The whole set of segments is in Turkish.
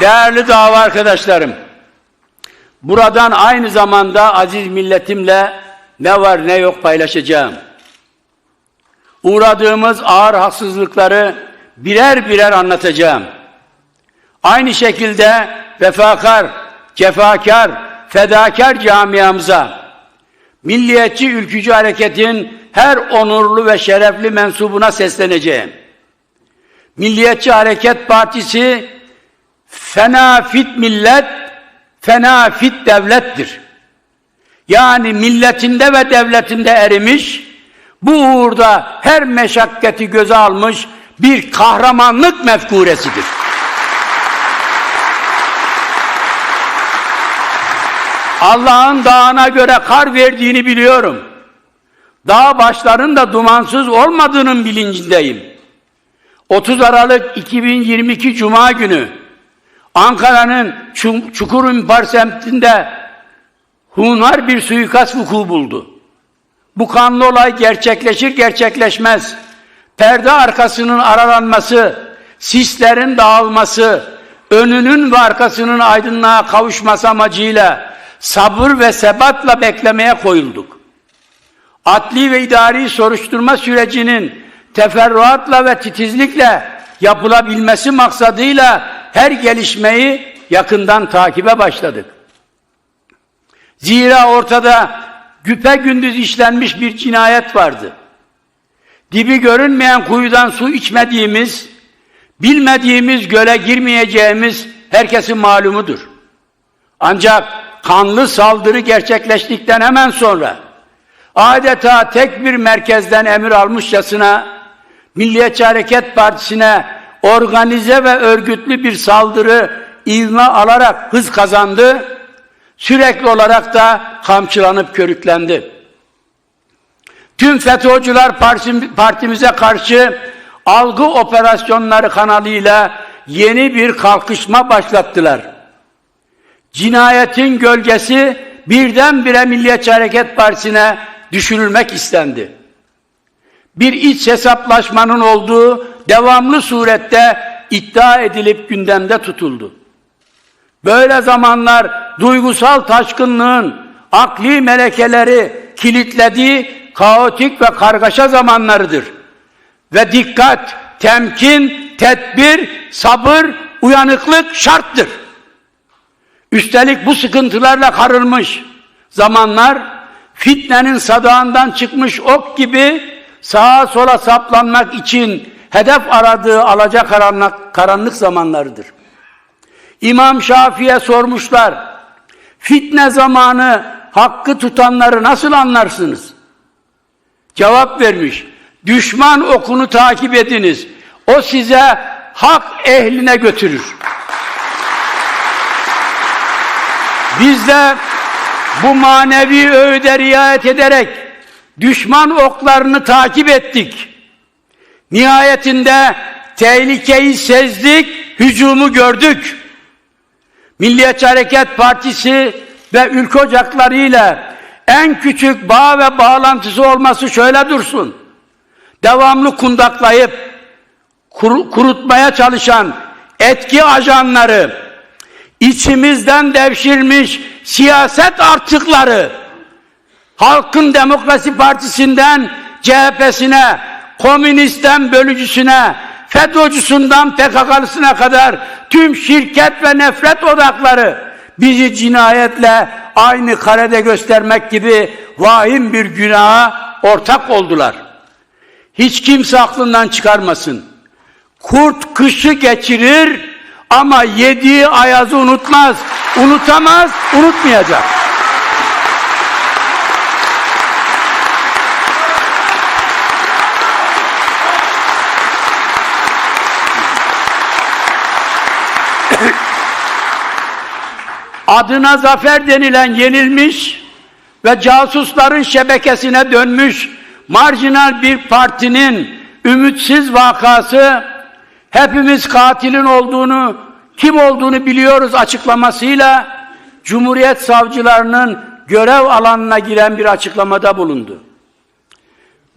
Değerli dava arkadaşlarım, buradan aynı zamanda aziz milletimle ne var ne yok paylaşacağım. Uğradığımız ağır haksızlıkları birer birer anlatacağım. Aynı şekilde vefakar, cefakar, fedakar camiamıza, milliyetçi ülkücü hareketin her onurlu ve şerefli mensubuna sesleneceğim. Milliyetçi Hareket Partisi fena fit millet, fena fit devlettir. Yani milletinde ve devletinde erimiş, bu uğurda her meşakkati göze almış bir kahramanlık mefkuresidir. Allah'ın dağına göre kar verdiğini biliyorum. Dağ başların da dumansız olmadığının bilincindeyim. 30 Aralık 2022 Cuma günü Ankara'nın Çu- Çukurümpar semtinde hunar bir suikast vuku buldu. Bu kanlı olay gerçekleşir gerçekleşmez. Perde arkasının aralanması, sislerin dağılması, önünün ve arkasının aydınlığa kavuşması amacıyla sabır ve sebatla beklemeye koyulduk. Adli ve idari soruşturma sürecinin teferruatla ve titizlikle yapılabilmesi maksadıyla her gelişmeyi yakından takibe başladık. Zira ortada güpe gündüz işlenmiş bir cinayet vardı. Dibi görünmeyen kuyudan su içmediğimiz, bilmediğimiz göle girmeyeceğimiz herkesin malumudur. Ancak kanlı saldırı gerçekleştikten hemen sonra adeta tek bir merkezden emir almışçasına Milliyetçi Hareket Partisi'ne organize ve örgütlü bir saldırı ivme alarak hız kazandı. Sürekli olarak da kamçılanıp körüklendi. Tüm FETÖ'cüler parti- partimize karşı algı operasyonları kanalıyla yeni bir kalkışma başlattılar. Cinayetin gölgesi birdenbire Milliyetçi Hareket Partisi'ne düşürülmek istendi. Bir iç hesaplaşmanın olduğu devamlı surette iddia edilip gündemde tutuldu. Böyle zamanlar duygusal taşkınlığın akli melekeleri kilitlediği kaotik ve kargaşa zamanlarıdır. Ve dikkat, temkin, tedbir, sabır, uyanıklık şarttır. Üstelik bu sıkıntılarla karılmış zamanlar fitnenin sadağından çıkmış ok gibi sağa sola saplanmak için hedef aradığı alacakaranlık karanlık zamanlarıdır. İmam Şafii'ye sormuşlar. Fitne zamanı hakkı tutanları nasıl anlarsınız? Cevap vermiş. Düşman okunu takip ediniz. O size hak ehline götürür. Biz de bu manevi öğüde riayet ederek düşman oklarını takip ettik. Nihayetinde tehlikeyi sezdik, hücumu gördük. Milliyetçi Hareket Partisi ve ülke ocaklarıyla en küçük bağ ve bağlantısı olması şöyle dursun. Devamlı kundaklayıp kuru- kurutmaya çalışan etki ajanları, içimizden devşirmiş siyaset artıkları, Halkın Demokrasi Partisi'nden CHP'sine, komünistten bölücüsüne, FETÖ'cüsünden PKK'lısına kadar tüm şirket ve nefret odakları bizi cinayetle aynı karede göstermek gibi vahim bir günaha ortak oldular. Hiç kimse aklından çıkarmasın. Kurt kışı geçirir ama yediği ayazı unutmaz. Unutamaz, unutmayacak. Adına zafer denilen yenilmiş ve casusların şebekesine dönmüş marjinal bir partinin ümitsiz vakası hepimiz katilin olduğunu kim olduğunu biliyoruz açıklamasıyla Cumhuriyet savcılarının görev alanına giren bir açıklamada bulundu.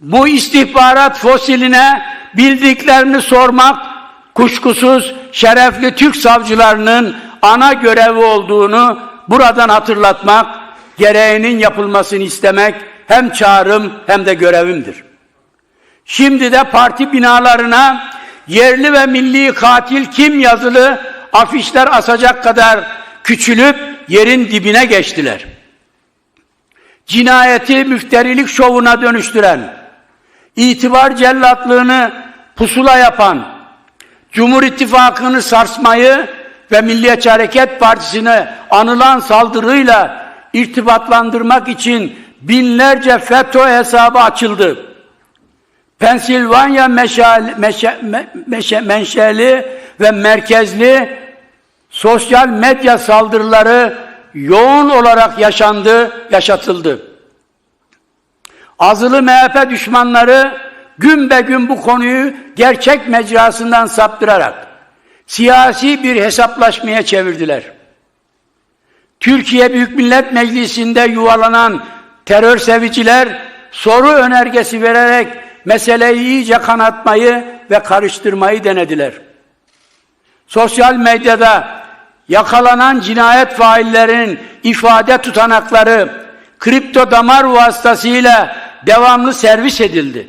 Bu istihbarat fosiline bildiklerini sormak kuşkusuz şerefli Türk savcılarının ana görevi olduğunu buradan hatırlatmak, gereğinin yapılmasını istemek hem çağrım hem de görevimdir. Şimdi de parti binalarına yerli ve milli katil kim yazılı afişler asacak kadar küçülüp yerin dibine geçtiler. Cinayeti müfterilik şovuna dönüştüren, itibar cellatlığını pusula yapan, Cumhur İttifakı'nı sarsmayı ve Milliyetçi Hareket Partisi'ne anılan saldırıyla irtibatlandırmak için binlerce FETÖ hesabı açıldı. Pensilvanya meşal, meşe, me, meşe, menşeli ve merkezli sosyal medya saldırıları yoğun olarak yaşandı, yaşatıldı. Azılı MHP düşmanları gün be gün bu konuyu gerçek mecrasından saptırarak siyasi bir hesaplaşmaya çevirdiler. Türkiye Büyük Millet Meclisi'nde yuvalanan terör seviciler soru önergesi vererek meseleyi iyice kanatmayı ve karıştırmayı denediler. Sosyal medyada yakalanan cinayet faillerinin ifade tutanakları kripto damar vasıtasıyla devamlı servis edildi.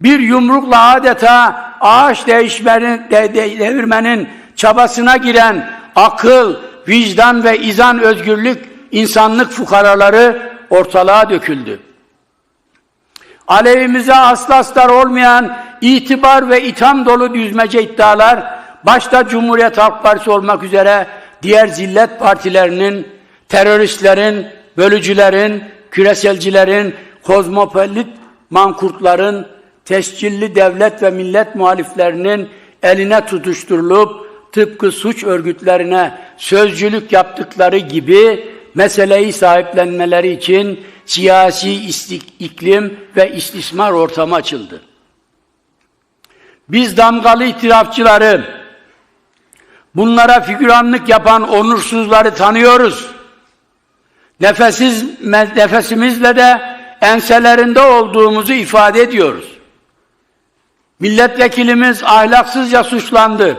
Bir yumrukla adeta ağaç değişmenin, de, de, devirmenin çabasına giren akıl, vicdan ve izan özgürlük insanlık fukaraları ortalığa döküldü. Alevimize aslı astar olmayan itibar ve itham dolu düzmece iddialar başta Cumhuriyet Halk Partisi olmak üzere diğer zillet partilerinin, teröristlerin, bölücülerin, küreselcilerin, kozmopolit mankurtların, tescilli devlet ve millet muhaliflerinin eline tutuşturulup tıpkı suç örgütlerine sözcülük yaptıkları gibi meseleyi sahiplenmeleri için siyasi iklim ve istismar ortamı açıldı. Biz damgalı itirafçıları, bunlara figüranlık yapan onursuzları tanıyoruz. Nefesiz, nefesimizle de enselerinde olduğumuzu ifade ediyoruz. Milletvekilimiz ahlaksızca suçlandı.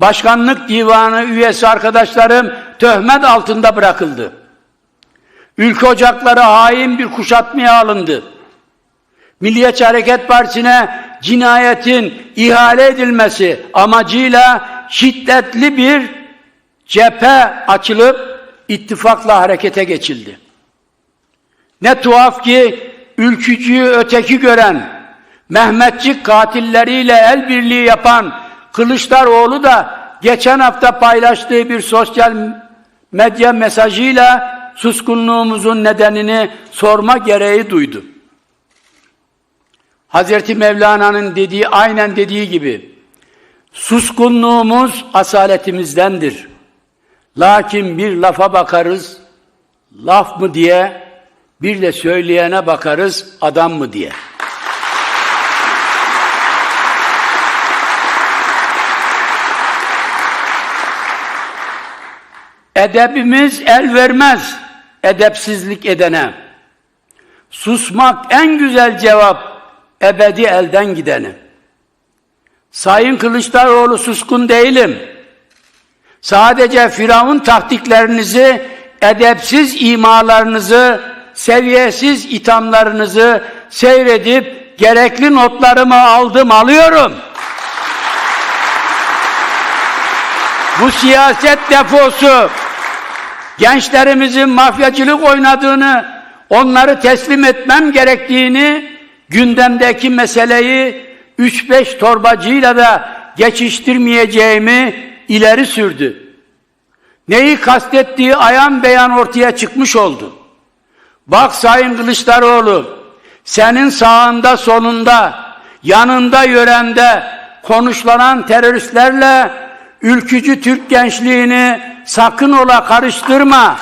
Başkanlık divanı üyesi arkadaşlarım töhmet altında bırakıldı. Ülke ocakları hain bir kuşatmaya alındı. Milliyetçi Hareket Partisi'ne cinayetin ihale edilmesi amacıyla şiddetli bir cephe açılıp ittifakla harekete geçildi. Ne tuhaf ki ülkücüyü öteki gören, Mehmetçik katilleriyle el birliği yapan Kılıçdaroğlu da geçen hafta paylaştığı bir sosyal medya mesajıyla suskunluğumuzun nedenini sorma gereği duydu. Hazreti Mevlana'nın dediği, aynen dediği gibi, suskunluğumuz asaletimizdendir. Lakin bir lafa bakarız, laf mı diye, bir de söyleyene bakarız, adam mı diye. Edebimiz el vermez edepsizlik edene. Susmak en güzel cevap ebedi elden gidene. Sayın Kılıçdaroğlu suskun değilim. Sadece Firavun taktiklerinizi, edepsiz imalarınızı, seviyesiz ithamlarınızı seyredip gerekli notlarımı aldım, alıyorum. Bu siyaset defosu gençlerimizin mafyacılık oynadığını, onları teslim etmem gerektiğini, gündemdeki meseleyi 3-5 torbacıyla da geçiştirmeyeceğimi ileri sürdü. Neyi kastettiği ayan beyan ortaya çıkmış oldu. Bak Sayın Kılıçdaroğlu, senin sağında solunda, yanında yörende konuşlanan teröristlerle ülkücü Türk gençliğini sakın ola karıştırma.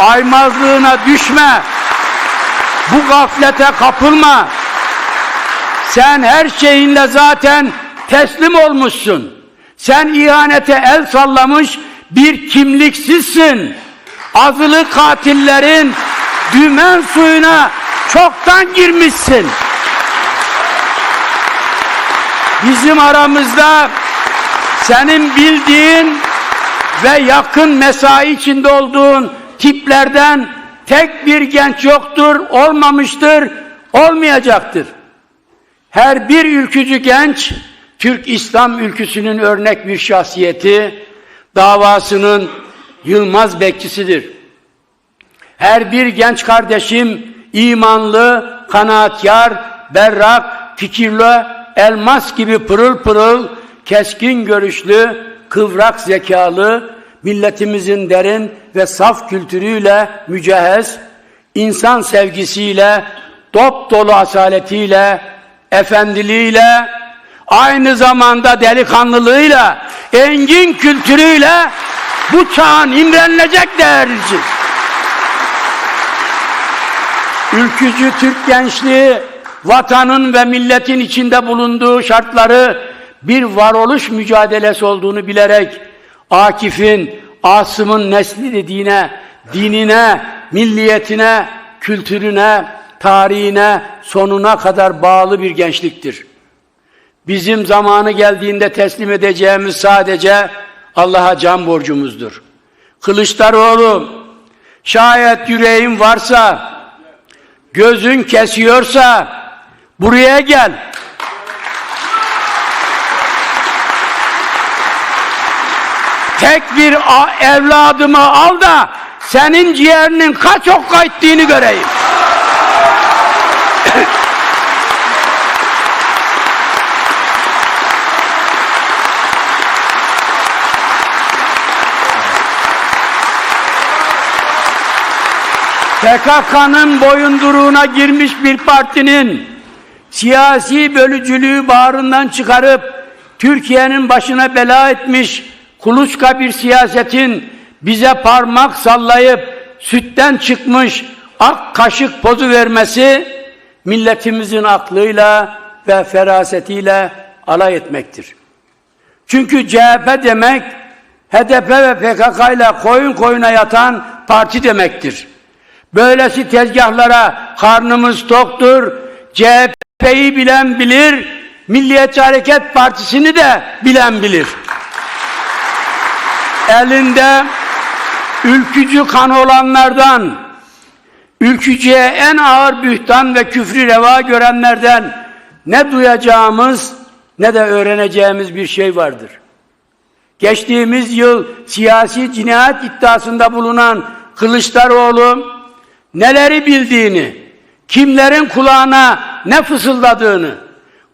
Aymazlığına düşme. Bu gaflete kapılma. Sen her şeyinle zaten teslim olmuşsun. Sen ihanete el sallamış bir kimliksizsin. Azılı katillerin dümen suyuna çoktan girmişsin. Bizim aramızda senin bildiğin ve yakın mesai içinde olduğun tiplerden tek bir genç yoktur, olmamıştır, olmayacaktır. Her bir ülkücü genç, Türk İslam ülküsünün örnek bir şahsiyeti, davasının yılmaz bekçisidir. Her bir genç kardeşim imanlı, kanaatkar, berrak, fikirli, elmas gibi pırıl pırıl, keskin görüşlü, kıvrak zekalı, milletimizin derin ve saf kültürüyle mücehez, insan sevgisiyle, dop dolu asaletiyle, efendiliğiyle, aynı zamanda delikanlılığıyla, engin kültürüyle bu çağın imrenilecek değerlisi. Ülkücü Türk gençliği vatanın ve milletin içinde bulunduğu şartları bir varoluş mücadelesi olduğunu bilerek Akif'in, Asım'ın nesli dediğine, dinine, milliyetine, kültürüne, tarihine, sonuna kadar bağlı bir gençliktir. Bizim zamanı geldiğinde teslim edeceğimiz sadece Allah'a can borcumuzdur. Kılıçdaroğlu, şayet yüreğin varsa, gözün kesiyorsa buraya gel. Tek bir evladımı al da senin ciğerinin kaç okka ettiğini göreyim. PKK'nın boyunduruğuna girmiş bir partinin siyasi bölücülüğü bağrından çıkarıp Türkiye'nin başına bela etmiş kuluçka bir siyasetin bize parmak sallayıp sütten çıkmış ak kaşık pozu vermesi milletimizin aklıyla ve ferasetiyle alay etmektir. Çünkü CHP demek HDP ve PKK ile koyun koyuna yatan parti demektir. Böylesi tezgahlara karnımız toktur. CHP'yi bilen bilir, Milliyetçi Hareket Partisi'ni de bilen bilir. Elinde ülkücü kan olanlardan, ülkücüye en ağır bühtan ve küfrü reva görenlerden ne duyacağımız ne de öğreneceğimiz bir şey vardır. Geçtiğimiz yıl siyasi cinayet iddiasında bulunan Kılıçdaroğlu neleri bildiğini, kimlerin kulağına ne fısıldadığını,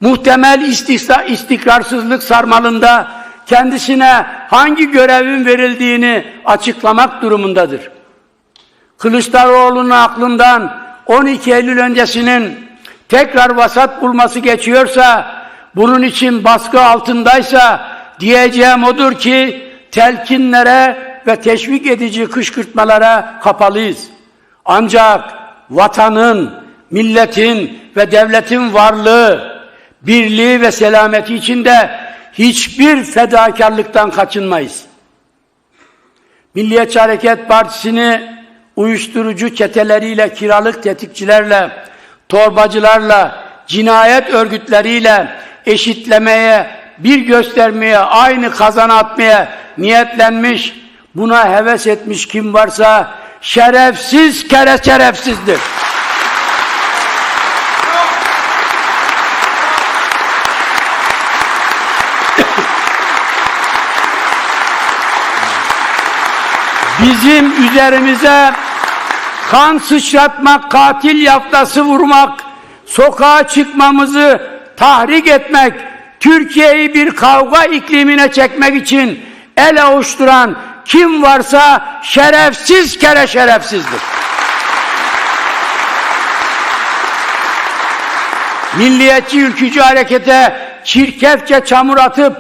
muhtemel istiksa, istikrarsızlık sarmalında kendisine hangi görevin verildiğini açıklamak durumundadır. Kılıçdaroğlu'nun aklından 12 Eylül öncesinin tekrar vasat bulması geçiyorsa, bunun için baskı altındaysa diyeceğim odur ki telkinlere ve teşvik edici kışkırtmalara kapalıyız. Ancak vatanın, milletin ve devletin varlığı, birliği ve selameti içinde hiçbir fedakarlıktan kaçınmayız. Milliyetçi Hareket Partisi'ni uyuşturucu çeteleriyle, kiralık tetikçilerle, torbacılarla, cinayet örgütleriyle eşitlemeye, bir göstermeye, aynı kazana atmaya niyetlenmiş, buna heves etmiş kim varsa şerefsiz kere şerefsizdir. Bizim üzerimize kan sıçratmak, katil yaftası vurmak, sokağa çıkmamızı tahrik etmek, Türkiye'yi bir kavga iklimine çekmek için el avuşturan kim varsa şerefsiz kere şerefsizdir. Milliyetçi ülkücü harekete çirkefçe çamur atıp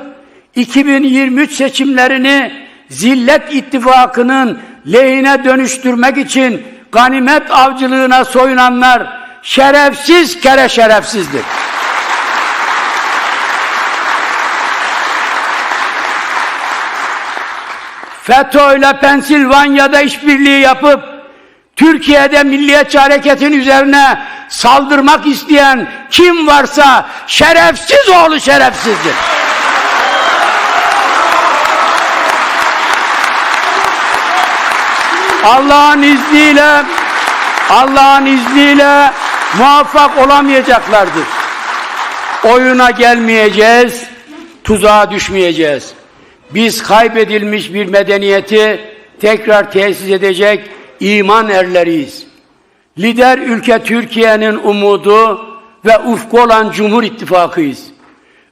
2023 seçimlerini Zillet İttifakı'nın lehine dönüştürmek için ganimet avcılığına soyunanlar şerefsiz kere şerefsizdir. FETÖ ile Pensilvanya'da işbirliği yapıp Türkiye'de milliyetçi hareketin üzerine saldırmak isteyen kim varsa şerefsiz oğlu şerefsizdir. Allah'ın izniyle Allah'ın izniyle muvaffak olamayacaklardır. Oyuna gelmeyeceğiz, tuzağa düşmeyeceğiz. Biz kaybedilmiş bir medeniyeti tekrar tesis edecek iman erleriyiz. Lider ülke Türkiye'nin umudu ve ufku olan Cumhur İttifakıyız.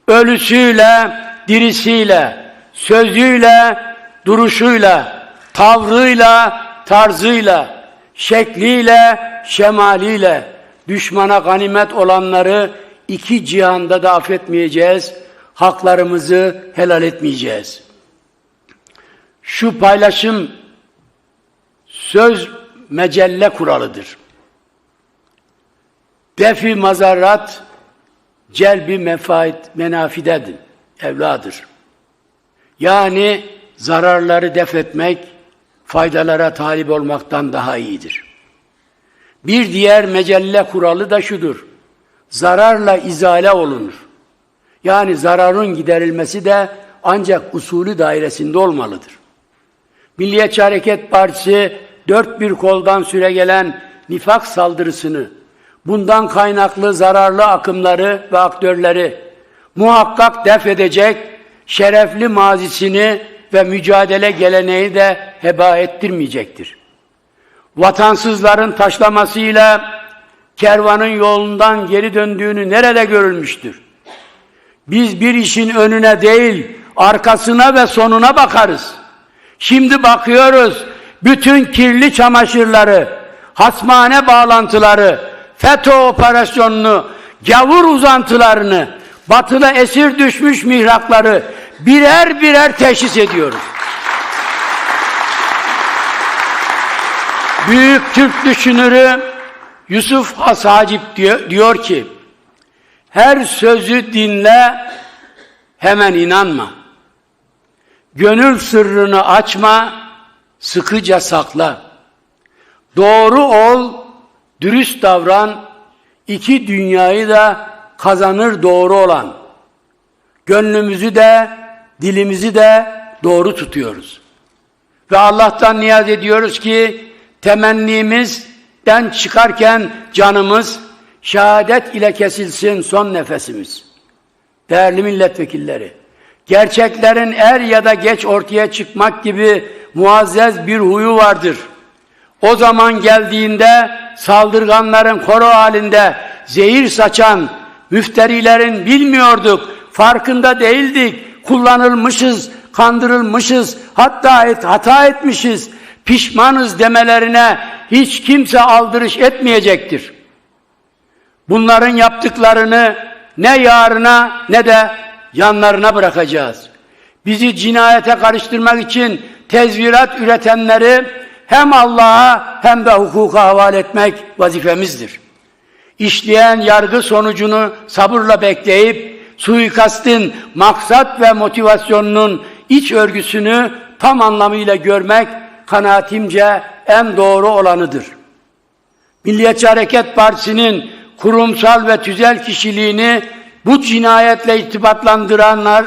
Ölüsüyle, dirisiyle, sözüyle, duruşuyla, tavrıyla, tarzıyla, şekliyle, şemaliyle düşmana ganimet olanları iki cihanda da affetmeyeceğiz, haklarımızı helal etmeyeceğiz. Şu paylaşım söz mecelle kuralıdır. Defi mazarrat celbi mefaid menafidedir, evladır. Yani zararları def etmek faydalara talip olmaktan daha iyidir. Bir diğer mecelle kuralı da şudur. Zararla izale olunur. Yani zararın giderilmesi de ancak usulü dairesinde olmalıdır. Milliyetçi Hareket Partisi dört bir koldan süre gelen nifak saldırısını, bundan kaynaklı zararlı akımları ve aktörleri muhakkak def edecek şerefli mazisini ve mücadele geleneği de heba ettirmeyecektir. Vatansızların taşlamasıyla kervanın yolundan geri döndüğünü nerede görülmüştür? Biz bir işin önüne değil, arkasına ve sonuna bakarız. Şimdi bakıyoruz, bütün kirli çamaşırları, hasmane bağlantıları, FETÖ operasyonunu, gavur uzantılarını, batıda esir düşmüş mihrakları birer birer teşhis ediyoruz. Büyük Türk düşünürü Yusuf Has Hacip diyor, diyor ki, her sözü dinle, hemen inanma. Gönül sırrını açma, sıkıca sakla. Doğru ol, dürüst davran, iki dünyayı da kazanır doğru olan. Gönlümüzü de, dilimizi de doğru tutuyoruz. Ve Allah'tan niyaz ediyoruz ki, temennimizden çıkarken canımız, şehadet ile kesilsin son nefesimiz. Değerli milletvekilleri, gerçeklerin er ya da geç ortaya çıkmak gibi muazzez bir huyu vardır. O zaman geldiğinde saldırganların koro halinde zehir saçan müfterilerin bilmiyorduk, farkında değildik, kullanılmışız, kandırılmışız, hatta et, hata etmişiz, pişmanız demelerine hiç kimse aldırış etmeyecektir. Bunların yaptıklarını ne yarına ne de yanlarına bırakacağız. Bizi cinayete karıştırmak için tezvirat üretenleri hem Allah'a hem de hukuka havale etmek vazifemizdir. İşleyen yargı sonucunu sabırla bekleyip suikastin maksat ve motivasyonunun iç örgüsünü tam anlamıyla görmek kanaatimce en doğru olanıdır. Milliyetçi Hareket Partisi'nin kurumsal ve tüzel kişiliğini bu cinayetle irtibatlandıranlar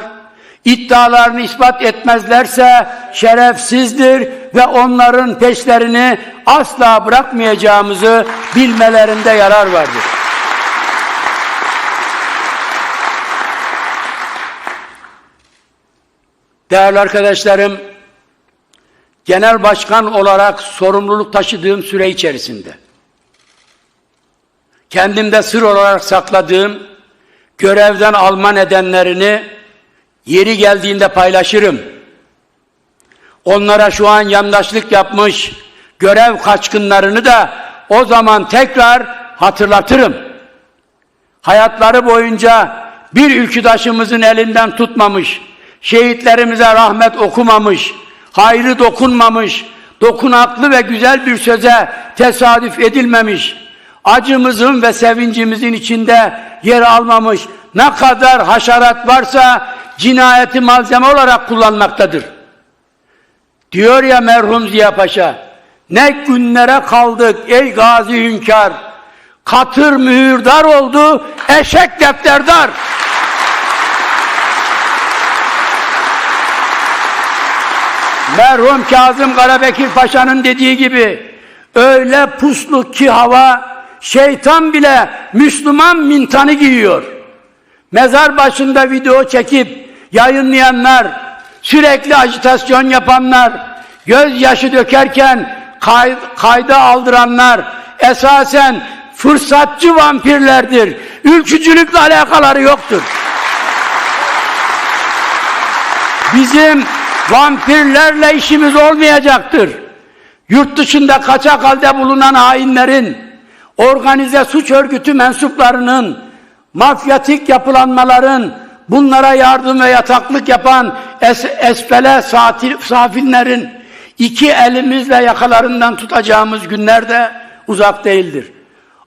iddialarını ispat etmezlerse şerefsizdir ve onların peşlerini asla bırakmayacağımızı bilmelerinde yarar vardır. Değerli arkadaşlarım, genel başkan olarak sorumluluk taşıdığım süre içerisinde kendimde sır olarak sakladığım görevden alma nedenlerini yeri geldiğinde paylaşırım. Onlara şu an yandaşlık yapmış görev kaçkınlarını da o zaman tekrar hatırlatırım. Hayatları boyunca bir ülküdaşımızın elinden tutmamış, şehitlerimize rahmet okumamış, hayrı dokunmamış, dokunaklı ve güzel bir söze tesadüf edilmemiş, acımızın ve sevincimizin içinde yer almamış ne kadar haşerat varsa cinayeti malzeme olarak kullanmaktadır. Diyor ya merhum Ziya Paşa, ne günlere kaldık ey gazi hünkâr, katır mühürdar oldu, eşek defterdar. Merhum Kazım Karabekir Paşa'nın dediği gibi öyle puslu ki hava şeytan bile Müslüman mintanı giyiyor. Mezar başında video çekip yayınlayanlar, sürekli ajitasyon yapanlar, gözyaşı dökerken kay, kayda aldıranlar esasen fırsatçı vampirlerdir. Ülkücülükle alakaları yoktur. Bizim vampirlerle işimiz olmayacaktır. Yurt dışında kaçak halde bulunan hainlerin, organize suç örgütü mensuplarının, mafyatik yapılanmaların, bunlara yardım ve yataklık yapan es esfele safillerin iki elimizle yakalarından tutacağımız günler de uzak değildir.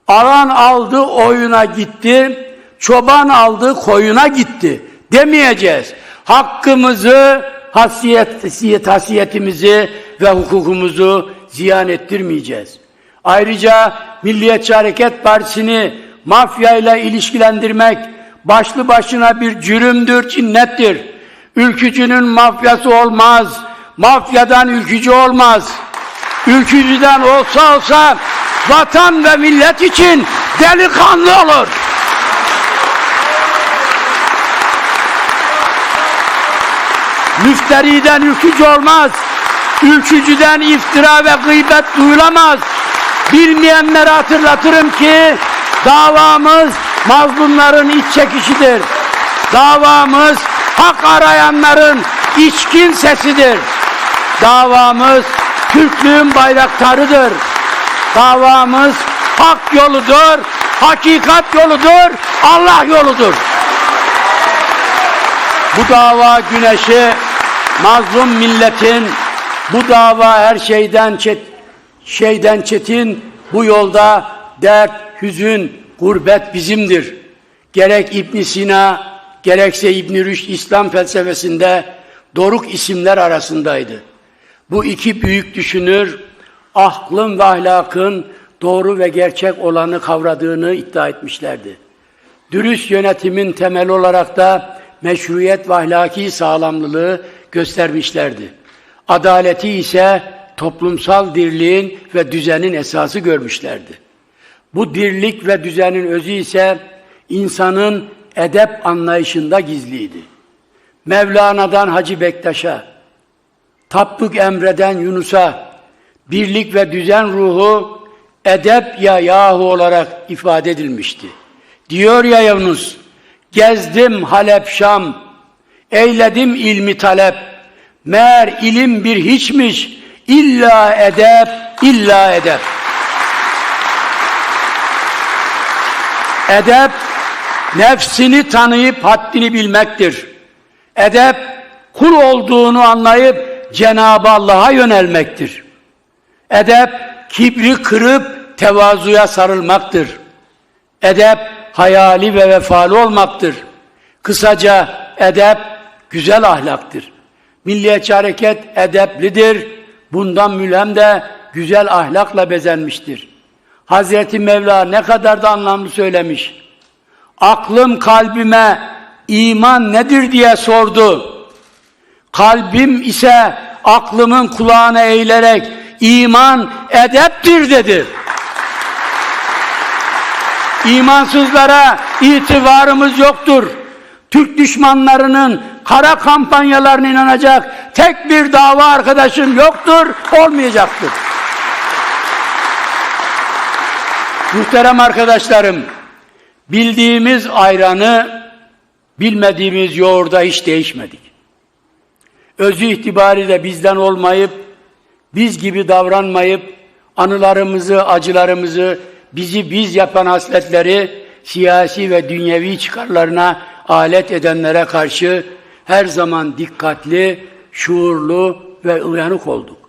Alan aldı oyuna gitti, çoban aldı koyuna gitti demeyeceğiz. Hakkımızı, hasiyet, hasiyet, hasiyetimizi ve hukukumuzu ziyan ettirmeyeceğiz. Ayrıca Milliyetçi Hareket Partisi'ni mafyayla ilişkilendirmek başlı başına bir cürümdür, cinnettir. Ülkücünün mafyası olmaz, mafyadan ülkücü olmaz. Ülkücüden olsa olsa vatan ve millet için delikanlı olur. Müfteriden ülkücü olmaz. Ülkücüden iftira ve gıybet duyulamaz. Bilmeyenlere hatırlatırım ki davamız mazlumların iç çekişidir. Davamız hak arayanların içkin sesidir. Davamız Türklüğün bayraktarıdır. Davamız hak yoludur, hakikat yoludur, Allah yoludur. Bu dava güneşi mazlum milletin bu dava her şeyden çet, şeyden çetin bu yolda dert, hüzün, gurbet bizimdir. Gerek İbn Sina gerekse İbn Rüşd İslam felsefesinde doruk isimler arasındaydı. Bu iki büyük düşünür aklın ve ahlakın doğru ve gerçek olanı kavradığını iddia etmişlerdi. Dürüst yönetimin temeli olarak da meşruiyet ve ahlaki sağlamlılığı göstermişlerdi. Adaleti ise toplumsal dirliğin ve düzenin esası görmüşlerdi. Bu dirlik ve düzenin özü ise insanın edep anlayışında gizliydi. Mevlana'dan Hacı Bektaş'a, Tapduk Emre'den Yunus'a, birlik ve düzen ruhu edep ya yahu olarak ifade edilmişti. Diyor ya Yunus, gezdim Halep Şam, eyledim ilmi talep, meğer ilim bir hiçmiş, illa edep, illa edep. Edep, nefsini tanıyıp haddini bilmektir. Edep, kul olduğunu anlayıp Cenab-ı Allah'a yönelmektir. Edep, kibri kırıp tevazuya sarılmaktır. Edep, hayali ve vefalı olmaktır. Kısaca edep, güzel ahlaktır. Milliyetçi hareket edeplidir. Bundan mülhem de güzel ahlakla bezenmiştir. Hazreti Mevla ne kadar da anlamlı söylemiş. Aklım kalbime iman nedir diye sordu. Kalbim ise aklımın kulağına eğilerek iman edeptir dedi. İmansızlara itibarımız yoktur. Türk düşmanlarının kara kampanyalarına inanacak tek bir dava arkadaşım yoktur, olmayacaktır. Muhterem arkadaşlarım, bildiğimiz ayranı bilmediğimiz yoğurda hiç değişmedik. Özü itibariyle bizden olmayıp, biz gibi davranmayıp, anılarımızı, acılarımızı, bizi biz yapan hasletleri siyasi ve dünyevi çıkarlarına alet edenlere karşı her zaman dikkatli, şuurlu ve uyanık olduk.